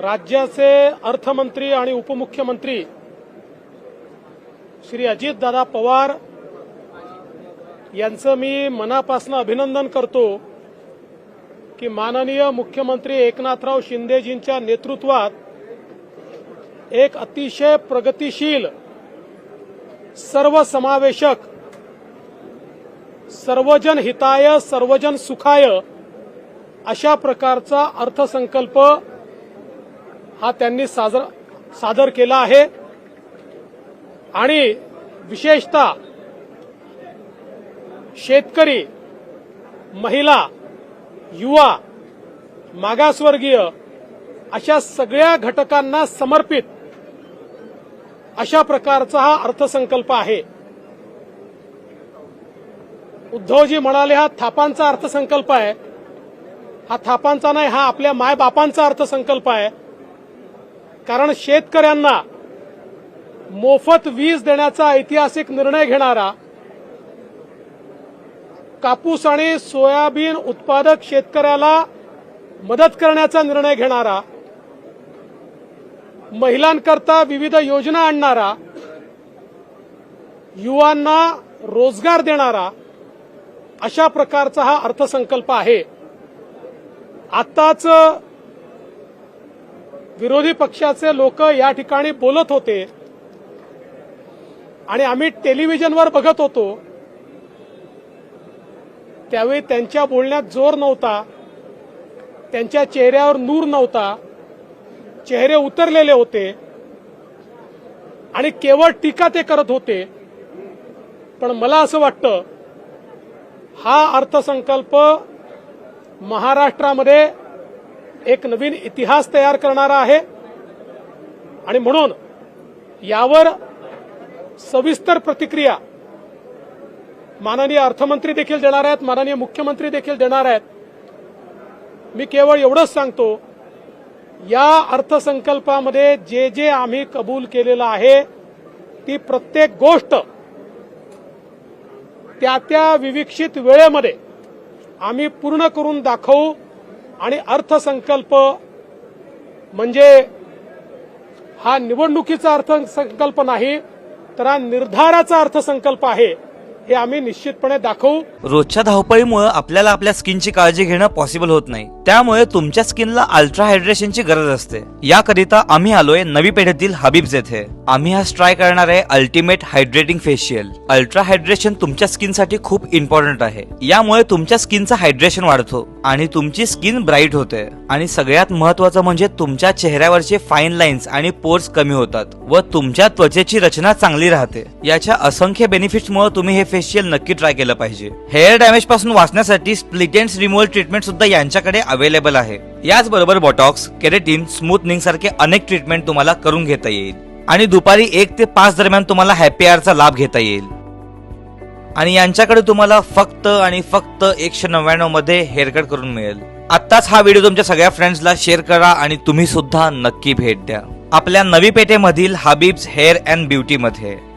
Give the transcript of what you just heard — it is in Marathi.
राज्याचे अर्थमंत्री आणि उपमुख्यमंत्री श्री अजितदादा पवार यांचं मी मनापासून अभिनंदन करतो की माननीय मुख्यमंत्री एकनाथराव शिंदेजींच्या नेतृत्वात एक अतिशय प्रगतिशील सर्वसमावेशक सर्वजन हिताय सर्वजन सुखाय अशा प्रकारचा अर्थसंकल्प हा त्यांनी साजर सादर केला आहे. आणि विशेषतः शेतकरी महिला युवा मागासवर्गीय अशा सगळ्या घटकांना समर्पित अशा प्रकारचा हा अर्थसंकल्प आहे. उद्धवजी म्हणाले हा थापांचा अर्थसंकल्प आहे. हा थापांचा नाही हा आपल्या मायबापांचा अर्थसंकल्प आहे. कारण शेतकऱ्यांना मोफत वीज देण्याचा ऐतिहासिक निर्णय घेणारा कापूस आणि सोयाबीन उत्पादक शेतकऱ्याला मदत करण्याचा निर्णय घेणारा महिलांकरता विविध योजना आणणारा युवांना रोजगार देणारा अशा प्रकारचा हा अर्थसंकल्प आहे. आत्ताच विरोधी पक्षाचे लोक या ठिकाणी बोलत होते. आणि आम्ही टेलिव्हिजनवर बघत होतो. त्यावेळी त्यांच्या बोलण्यात जोर नव्हता. त्यांच्या चेहऱ्यावर नूर नव्हता. चेहरे उतरलेले होते. आणि केवळ टीका ते करत होते. पण मला असं वाटतं हा अर्थसंकल्प महाराष्ट्रामध्ये एक नवीन इतिहास तयार करणारा आहे. आणि म्हणून यावर सविस्तर प्रतिक्रिया माननीय अर्थमंत्री देखील देणार आहेत माननीय मुख्यमंत्री देखील देणार आहेत. मी केवळ एवढंच सांगतो या अर्थसंकल्पामध्ये जे जे आम्ही कबूल केलेलं आहे ती प्रत्येक गोष्ट त्या त्या विविक्षित वेळेमध्ये आम्ही पूर्ण करून दाखवू. आणि अर्थसंकल्प म्हणजे हा निवडणुकीचा अर्थसंकल्प नाही तर हा निर्धाराचा अर्थसंकल्प आहे हे आम्ही निश्चितपणे दाखवू. रोजच्या धावपळीमुळे आपल्याला आपल्या स्किनची काळजी घेणं पॉसिबल होत नाही. त्यामुळे तुमच्या स्किनला अल्ट्रा हायड्रेशनची गरज असते. याकरिता आम्ही आलोय नवी पेठेतील हबीब्स येथे आम्ही हा ट्राय करणार आहे ultimate hydrating facial ultra hydration तुमच्या स्किनसाठी खूप इम्पॉर्टंट आहे. यामुळे तुमच्या स्किनचं हायड्रेशन वाढतो. आणि तुमची स्किन ब्राईट होते. आणि सगळ्यात महत्वाचं म्हणजे तुमच्या चेहऱ्यावरचे फाईन लाईन्स आणि पोर्स कमी होतात व तुमच्या त्वचेची रचना चांगली राहते. याच्या असंख्य बेनिफिट्समुळे तुम्ही हे फेशियल नक्की ट्राय केलं पाहिजे. हेअर डॅमेजपासून वाचण्यासाठी स्प्लिटेन्स रिमूव्हल ट्रीटमेंट सुद्धा यांच्याकडे अवेलेबल आहे. याचबरोबर बॉटॉक्स केरेटिन स्मूथनिंग सारखे अनेक ट्रीटमेंट तुम्हाला करून घेता येईल. आणि दुपारी एक ते पाच दरम्यान तुम्हाला हॅपी आरचा लाभ घेता येईल. आणि यांच्याकडे तुम्हाला फक्त आणि फक्त एकशे नव्याण्णवमध्ये हेअरकट करून मिळेल. आत्ताच हा व्हिडिओ तुमच्या सगळ्या फ्रेंड्सला शेअर करा आणि तुम्ही सुद्धा नक्की भेट द्या. आपल्या नवी पेठेमधील हबीब्स हेअर अँड ब्युटी मध्ये.